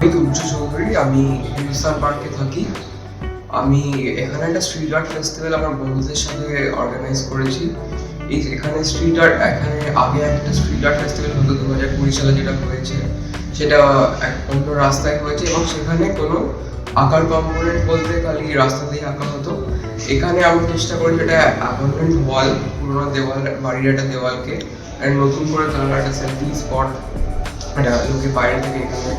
আমি তুর্য চৌধুরী, আমি হিন্দুস্তান পার্কে থাকি। আমি এখানে একটা স্ট্রিট আর্ট ফেস্টিভ্যাল আমার বন্ধুদের সাথে অর্গানাইজ করেছি। এই এখানে স্ট্রিট আর্ট এখানে আগে একটা স্ট্রিট আর্ট ফেস্টিভ্যাল হতো দু হাজার কুড়ি সালে যেটা হয়েছে। সেটা এক অন্য রাস্তায় হয়েছে এবং সেখানে কোনো আঁকার কম্পোনেন্ট বলতে খালি রাস্তাতেই আঁকা হতো। এখানে আমি চেষ্টা করি যেটা অ্যাপার্টমেন্ট ওয়াল পুরোনো দেওয়াল বাড়ির একটা দেওয়ালকে নতুন করে তোলার একটা সেলফি স্পট এটা লোকে বাইরে থেকে এখানে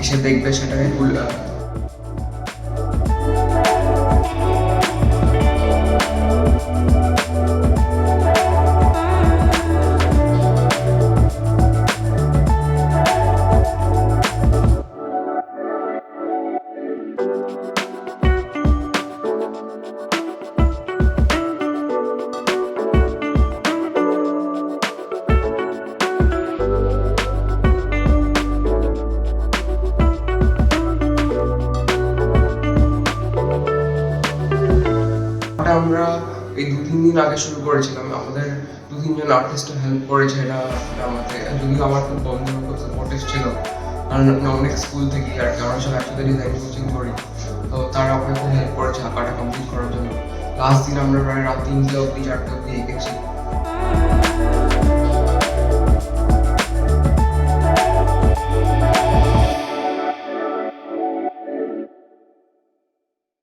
এসে দেখবে সেটাকে ওটা আমরা এই দু, তিন দিন আগে শুরু করেছিলাম। আমাদের দু, তিনজন আর্টিস্ট হেল্প করেছে এটা আমাকে যদিও আমার খুব বন্ধু খুব ছিল। কারণ অনেক স্কুল থেকে আর কি, আমরা সব একসাথে ডিজাইন কোচিং করি। তো তারা আমাকে খুব হেল্প করেছে আঁকাটা কমপ্লিট করার জন্য। লাস্ট দিন আমরা প্রায় রাত তিনটে অবধি, চারটে অব্দি এঁকেছি।